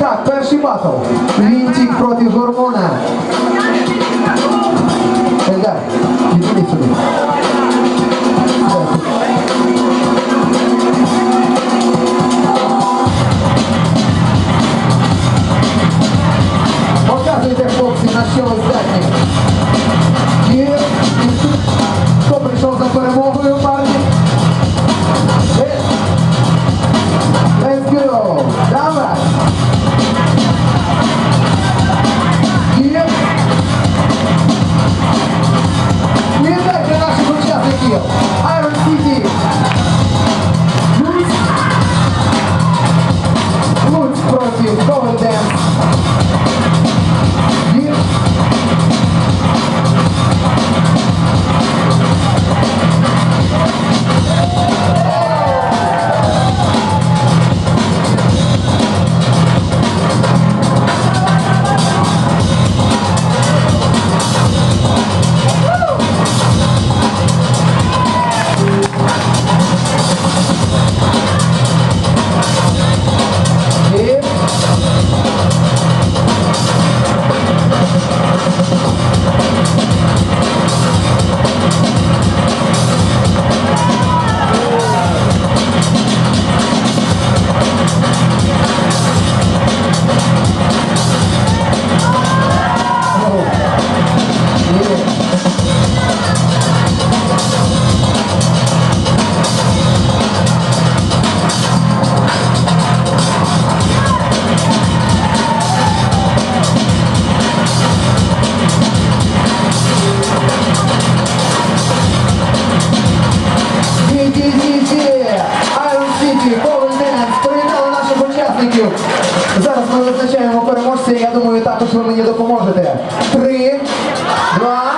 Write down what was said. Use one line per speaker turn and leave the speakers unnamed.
da persibatą. Minții protizormona. років. Зараз ми визначаємо переможця, і я думаю, також ви мені допоможете. Три, два.